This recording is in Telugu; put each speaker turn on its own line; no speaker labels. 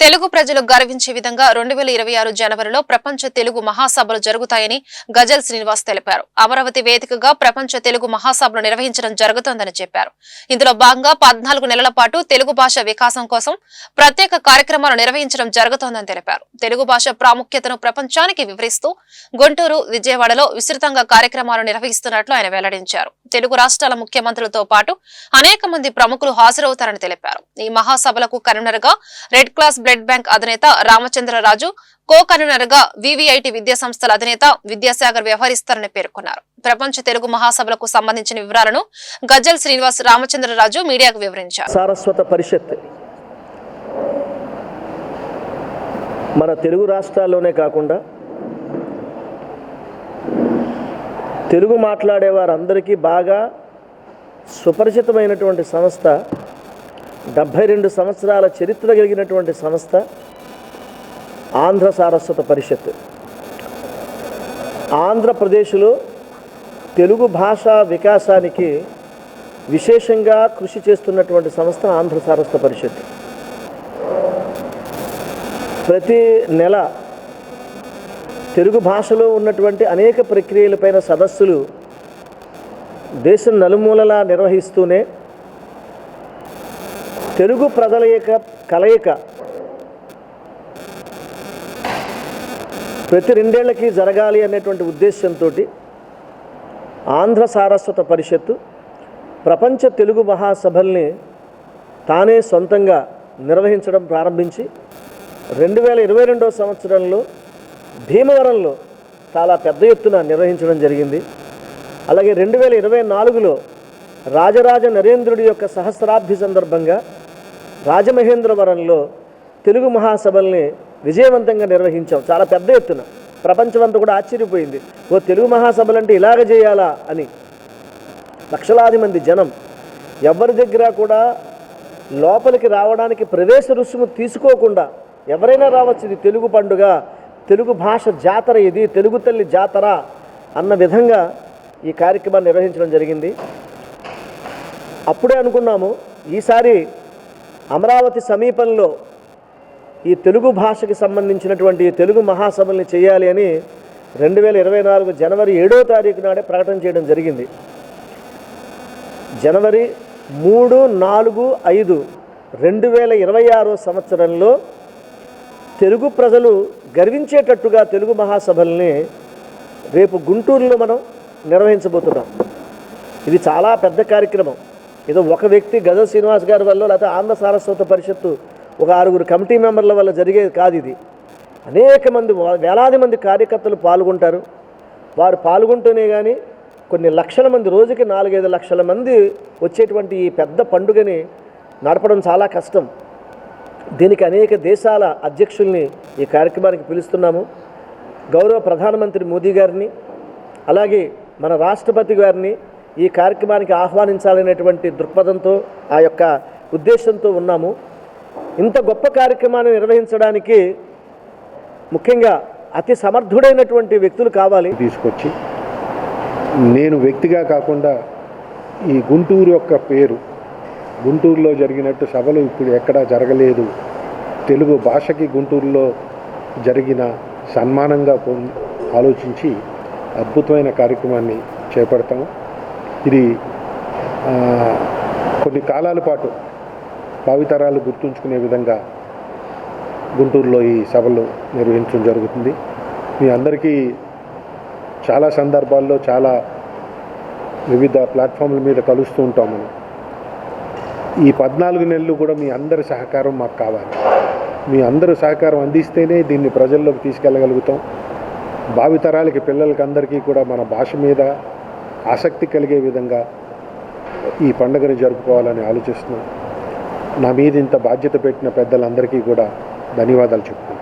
తెలుగు ప్రజలు గర్వించే విధంగా రెండు వేల ఇరవై ఆరు జనవరిలో ప్రపంచ తెలుగు మహాసభలు జరుగుతాయని గజల్ శ్రీనివాస్ తెలిపారు. అమరావతి వేదికగా ప్రపంచ తెలుగు మహాసభలు నిర్వహించడం జరుగుతోందని చెప్పారు. ఇందులో భాగంగా పద్నాలుగు నెలల పాటు తెలుగు భాష వికాసం కోసం ప్రత్యేక కార్యక్రమాలు నిర్వహించడం జరుగుతోందని తెలిపారు. తెలుగు భాష ప్రాముఖ్యతను ప్రపంచానికి వివరిస్తూ గుంటూరు విజయవాడలో విస్తృతంగా కార్యక్రమాలు నిర్వహిస్తున్నట్లు ఆయన వెల్లడించారు. తెలుగు రాష్ట్రాల ముఖ్యమంత్రులతో పాటు అనేక మంది ప్రముఖులు హాజరవుతారని తెలిపారు. ఈ మహాసభలకు కన్వీనర్గా రెడ్ క్లాస్ బ్లడ్ బ్యాంక్ అధినేత రామచంద్రరాజు కో కన్వీనర్గా వివిఐటి విద్యా సంస్థల అధినేత విద్యాసాగర్ వ్యవహరిస్తారని పేర్కొన్నారు. ప్రపంచ తెలుగు మహాసభలకు సంబంధించిన వివరాలను గజ్జల్ శ్రీనివాస్ రామచంద్రరాజు మీడియాకు వివరించారు.
సారస్వత పరిషత్ మన తెలుగు రాష్ట్రాల్లోనే కాకుండా తెలుగు మాట్లాడే వారందరికీ బాగా సుపరిచితమైనటువంటి సంస్థ డెబ్భై రెండు సంవత్సరాల చరిత్ర కలిగినటువంటి సంస్థ ఆంధ్ర సారస్వత పరిషత్. ఆంధ్రప్రదేశ్లో తెలుగు భాషా వికాసానికి విశేషంగా కృషి చేస్తున్నటువంటి సంస్థ ఆంధ్ర సారస్వత పరిషత్. ప్రతి నెల తెలుగు భాషలో ఉన్నటువంటి అనేక ప్రక్రియలపైన సదస్సులు దేశం నలుమూలలా నిర్వహిస్తూనే తెలుగు ప్రజల యొక్క కలయిక ప్రతి రెండేళ్ళకి జరగాలి అనేటువంటి ఉద్దేశంతో ఆంధ్ర సారస్వత పరిషత్తు ప్రపంచ తెలుగు మహాసభల్ని తానే సొంతంగా నిర్వహించడం ప్రారంభించి రెండు వేల ఇరవై రెండవ సంవత్సరంలో భీమవరంలో చాలా పెద్ద ఎత్తున నిర్వహించడం జరిగింది. అలాగే రెండు వేల ఇరవై నాలుగులో రాజరాజ నరేంద్రుడి యొక్క సహస్రాబ్ది సందర్భంగా రాజమహేంద్రవరంలో తెలుగు మహాసభల్ని విజయవంతంగా నిర్వహించాం. చాలా పెద్ద ఎత్తున. ప్రపంచమంతా కూడా ఆశ్చర్యపోయింది. ఓ తెలుగు మహాసభలు అంటే ఇలాగ చేయాలా అని. లక్షలాది మంది జనం ఎవరి దగ్గర కూడా లోపలికి రావడానికి ప్రవేశ రుసుము తీసుకోకుండా ఎవరైనా రావచ్చు ఇది తెలుగు పండుగ తెలుగు భాష జాతర ఇది తెలుగు తల్లి జాతర అన్న విధంగా ఈ కార్యక్రమాన్ని నిర్వహించడం జరిగింది. అప్పుడే అనుకున్నాము ఈసారి అమరావతి సమీపంలో ఈ తెలుగు భాషకి సంబంధించినటువంటి తెలుగు మహాసభల్ని చేయాలి అని రెండు వేల ఇరవై నాలుగు జనవరి ఏడో తారీఖు నాడే ప్రకటన చేయడం జరిగింది. జనవరి మూడు నాలుగు ఐదు రెండు వేల ఇరవై ఆరో సంవత్సరంలో తెలుగు ప్రజలు గర్వించేటట్టుగా తెలుగు మహాసభల్ని రేపు గుంటూరులో మనం నిర్వహించబోతున్నాం. ఇది చాలా పెద్ద కార్యక్రమం. ఏదో ఒక వ్యక్తి గజ శ్రీనివాస్ గారి వల్ల లేకపోతే ఆంధ్ర సారస్వత పరిషత్తు ఒక ఆరుగురు కమిటీ మెంబర్ల వల్ల జరిగేది కాదు ఇది. అనేక మంది వేలాది మంది కార్యకర్తలు పాల్గొంటారు. వారు పాల్గొంటూనే కానీ కొన్ని లక్షల మంది రోజుకి నాలుగైదు లక్షల మంది వచ్చేటువంటి ఈ పెద్ద పండుగని నడపడం చాలా కష్టం. దీనికి అనేక దేశాల అధ్యక్షుల్ని ఈ కార్యక్రమానికి పిలుస్తున్నాము. గౌరవ ప్రధానమంత్రి మోదీ గారిని అలాగే మన రాష్ట్రపతి గారిని ఈ కార్యక్రమానికి ఆహ్వానించాలనేటువంటి దృక్పథంతో ఆ యొక్క ఉద్దేశంతో ఉన్నాము. ఇంత గొప్ప కార్యక్రమాన్ని నిర్వహించడానికి ముఖ్యంగా అతి సమర్థుడైనటువంటి వ్యక్తులు కావాలి.
తీసుకొచ్చి నేను వ్యక్తిగా కాకుండా ఈ గుంటూరు యొక్క పేరు గుంటూరులో జరిగినట్టు సభలు ఇప్పుడు ఎక్కడా జరగలేదు. తెలుగు భాషకి గుంటూరులో జరిగిన సన్మానంగా ఆలోచించి అద్భుతమైన కార్యక్రమాన్ని చేపడతాము. ఇది కొన్ని కాలాల పాటు భావితరాలు గుర్తుంచుకునే విధంగా గుంటూరులో ఈ సభలు నిర్వహించడం జరుగుతుంది. మీ అందరికీ చాలా సందర్భాల్లో చాలా వివిధ ప్లాట్ఫామ్ల మీద కలుస్తూ ఉంటాం మనం ఈ పద్నాలుగు నెలలు కూడా మీ అందరి సహకారం మాకు కావాలి. మీ అందరూ సహకారం అందిస్తేనే దీన్ని ప్రజల్లోకి తీసుకెళ్ళగలుగుతాం. భావితరాలకి పిల్లలకి అందరికీ కూడా మన భాష మీద ఆసక్తి కలిగే విధంగా ఈ పండుగను జరుపుకోవాలని ఆలోచిస్తున్నాం. నా మీద ఇంత బాధ్యత పెట్టిన పెద్దలందరికీ కూడా ధన్యవాదాలు చెప్తున్నాను.